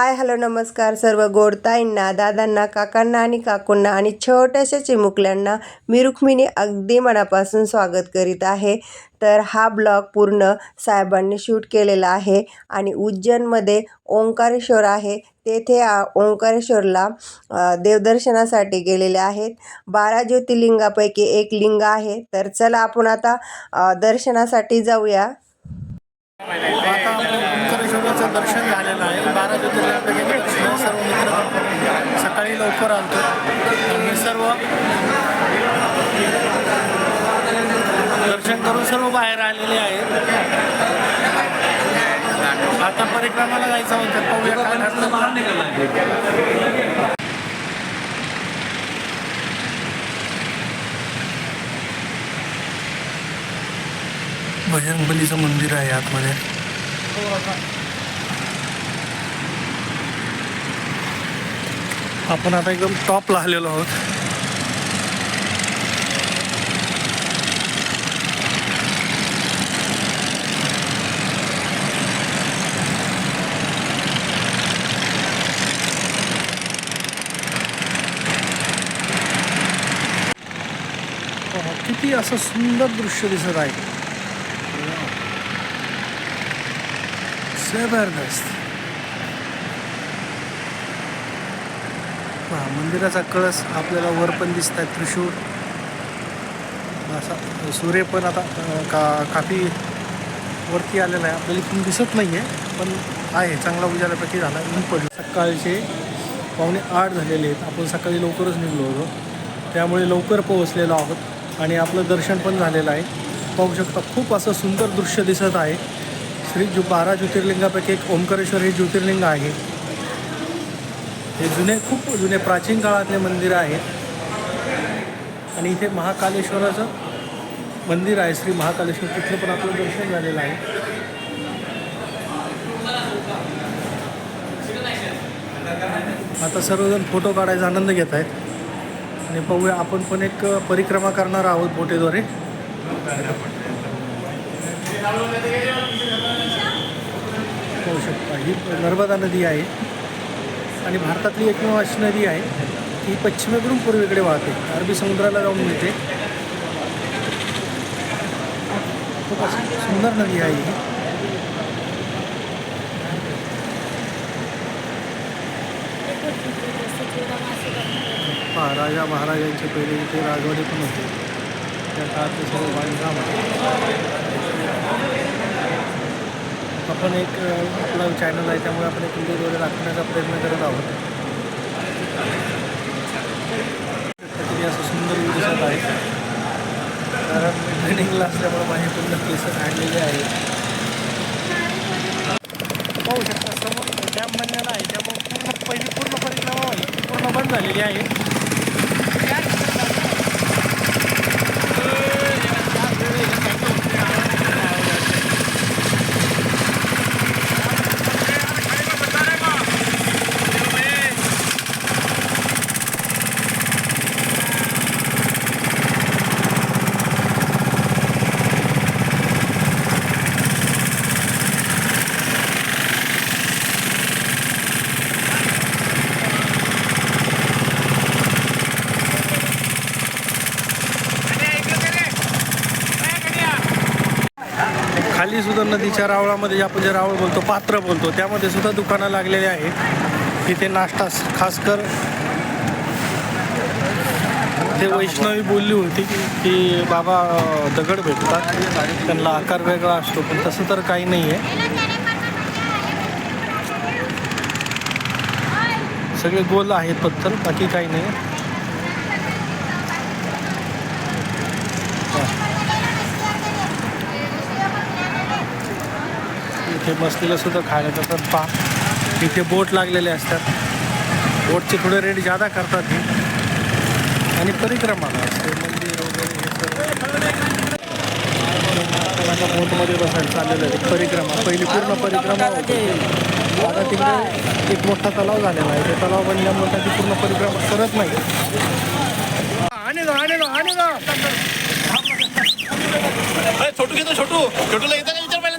Hi hello नमस्कार सर्व गोडताईंना दादांना काकांना आणि काकूंना आणि छोट्याशा चिमुकल्यांना मी रुक्मिणी अगदी मनापासून स्वागत करीत आहे. तर हा ब्लॉग पूर्ण साहेबांनी शूट केलेला आहे आणि उज्जैनमध्ये ओंकारेश्वर आहे. तेथे ओंकारेश्वरला देवदर्शनासाठी गेलेले आहेत. बारा ज्योतिर्लिंगापैकी एक लिंग आहे. तर चला आपण आता दर्शनासाठी जाऊया. आता दर्शन झालेलं आहे. बारा ज्योतिर्लिंगापैकी दर्शन सर्व मित्र सकाळी लवकर आलतो. आम्ही सर्व दर्शन करून सर्व बाहेर आलेले आहेत. आता परिक्रमाला जायचं म्हणतात पाहूया काय ठरतं. बजरंगबलीचं मंदिर आहे आतमध्ये. आपण आता एकदम टॉपला आलेलो आहोत. किती असं सुंदर दृश्य दिसत आहे. जबरदस्त. पहा मंदिराचा कळस आपल्याला वर पण दिसत आहे त्रिशूळ. असा सूर्य पण आता का काफी वरती आलेला आहे. आपल्याला इथून दिसत नाही आहे पण आहे चांगला उजाल्यापैकी झाला ऊन पडलं. सकाळचे पावणे आठ झालेले आहेत. आपण सकाळी लवकरच निघलो होतो. त्यामुळे लवकर पोहोचलेलो आहोत आणि आपलं दर्शन पण झालेलं आहे. पाहू शकता खूप असं सुंदर दृश्य दिसत आहे. श्री जु बारा ज्योतिर्लिंगापैकी एक ओंकारेश्वर हे ज्योतिर्लिंग आहे. हे जुने खूप जुने प्राचीन काळातले मंदिर आहेत. आणि इथे महाकालेश्वराचं मंदिर आहे. श्री महाकालेश्वर. तिथलं पण आपलं दर्शन झालेलं आहे. आता सर्वजण फोटो काढायचा आनंद घेत आहेत. आणि पाहूया आपण पण एक परिक्रमा करणार आहोत बोटेद्वारे. पाहू शकता ही नर्मदा नदी आहे. आणि भारतातली एकमेव अशी नदी आहे ती पश्चिमेकडून पूर्वेकडे वाहते. अरबी समुद्राला जाऊन मिळते. खूप अशी सुंदर नदी आहे ही. राजा महाराजांचे पहिले इथे राजवाडे पण होते. त्या काळात ते सर्व बांधकाम. आहे आपण एक आपला चॅनल आहे त्यामुळे आपण एक व्हिडिओ वगैरे दाखवण्याचा प्रयत्न करत आहोत. तरी असं सुंदर व्ह्यू दिसत आहे कारण ट्रेनिंगला असल्यामुळे माझे पूर्ण केस काढलेले आहेत. पाहू शकता समोर डॅम बनलेला आहे. त्यामुळे पूर्ण पहिली पूर्ण परिक्रमा पूर्ण बंद झालेली आहे. खाली सुद्धा नदीच्या रावळामध्ये जे आपण जे रावळ बोलतो पात्र बोलतो त्यामध्ये सुद्धा दुकानं लागलेली आहेत. तिथे नाश्ता खास कर ते वैष्णवी बोलली होती की बाबा दगड भेटतात. त्यांना आकार वेगळा असतो पण तसं तर काही नाही आहे सगळे गोल आहेत पत्थर बाकी काही नाही इथे बसलेलं सुद्धा खायला जातात पा इथे बोट लागलेले असतात. बोटचे थोडे रेट जादा करतात हे. आणि परिक्रमाला असते. मंदिर वगैरे बोटमध्ये बसायला चाललेलं आहे. परिक्रमा. पहिली पूर्ण परिक्रमा होती. आता तिकडे एक मोठा तलाव झालेला आहे. ते तलाव बनल्यामुळे त्याची पूर्ण परिक्रमा करत नाही. आणि छोटू घेतो छोटू. छोटूला येतं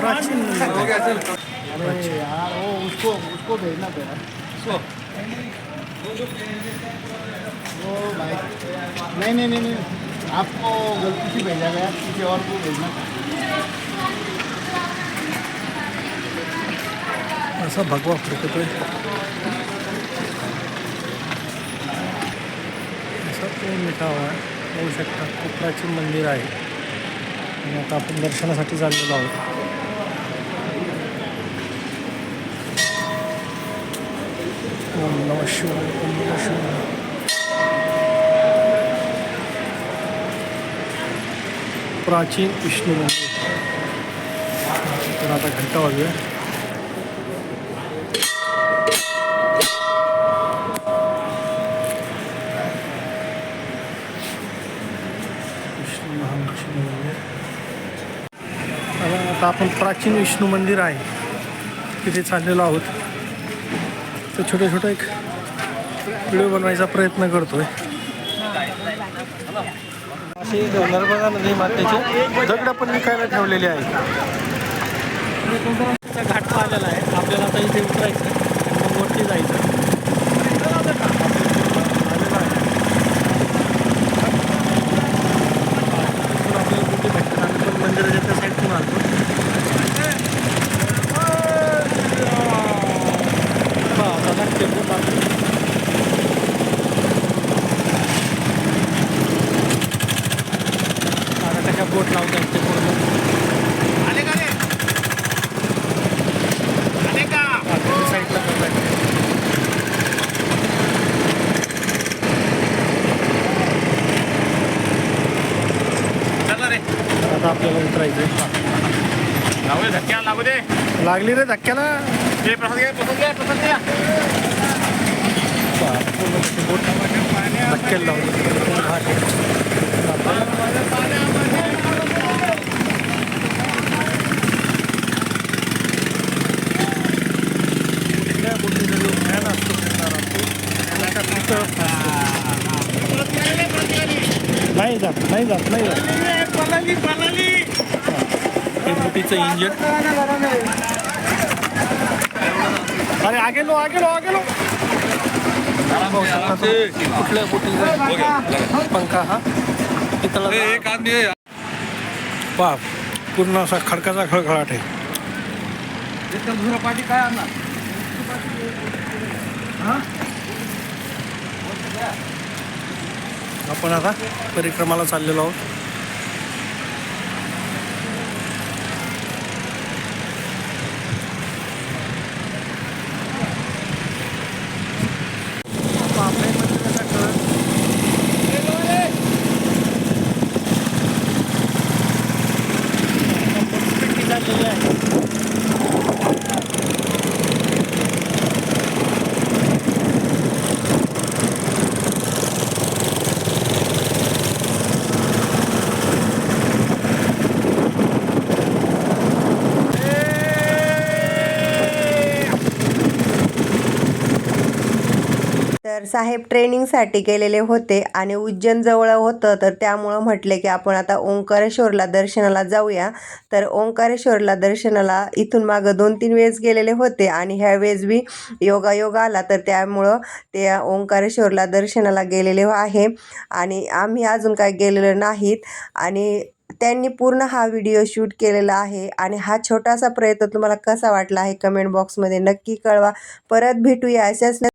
प्राचीन अरे यार वो उसको उसको भेजना तेरा वो भाई नहीं नहीं नहीं नहीं. आपको गलती से भेजा गया किसी और को भेजना असा भगवा फडकतोय असा तो मिठा हवा आहे होऊ शकता. खूप प्राचीन मंदिर आहे. आणि आता आपण दर्शनासाठी चाललेलो आहोत. ओम नमः शिवाय ओम नमः शिवाय। प्राचीन विष्णू मंदिर। तर आता घंटा वाजूया. विष्णू महालक्ष्मी मंदिर. आता आपण प्राचीन विष्णू मंदिर आहे. तिथे चाललेलो आहोत. तर छोटे छोटे एक व्हिडिओ बनवायचा प्रयत्न करतोय. असे नर्मदा नदी मातेचे दगड पण विकायला ठेवलेले आहेत घाट आलेला आहे. आपल्याला आता इथे उतरायचं मग वरती जायचं इथून आपल्याला कुठे भेटतात आम्ही पण मंदिराच्या त्या साईडतून आलो हा आता लागते बोट आपली. कशा बोट लावतात ते पूर्ण हा, तिथे साईडला करतायत. आता आपल्याला उतरायचं धक्क्या लागू दे. लागली रे धक्क्याला. हे प्रसाद घे प्रसाद घे प्रसाद घ्या धक्क्याला लावली घाट आहे. कुठल्या बोटीचा फॅन असतो फिरणारा तो त्याच्या असतो. नाही जात नाही जात नाही जात पलाली पलाली हे बोटीचं इंजिन अरे आगे लो आगे लो आगे लो पाहू कुठल्या पंखा हा तिथला एक आदमी पहा पूर्ण असा खडकाचा खळखळाट आहे दुसरा पाठी काय आणणार आपण आता परिक्रमाला चाललेलो आहोत बापरे, मंदिराचा कळस. मोठी झालेली आहे तर साहेब ट्रेनिंगसाठी गेलेले होते आणि उज्जैन जवळ होतं तर त्यामुळं म्हटले की आपण आता ओंकारेश्वरला दर्शनाला जाऊया. तर ओंकारेश्वरला दर्शनाला इथून मागं दोन तीन वेळेस गेलेले होते आणि ह्या वेळेस बी योगायोग आला तर त्यामुळं ते ओंकारेश्वरला दर्शनाला गेलेले आहे. आणि आम्ही अजून काय गेलेलो नाहीत. आणि त्यांनी पूर्ण हा व्हिडिओ शूट केलेला आहे. आणि हा छोटासा प्रयत्न तुम्हाला कसा वाटला आहे कमेंट बॉक्समध्ये नक्की कळवा. परत भेटूया अशाच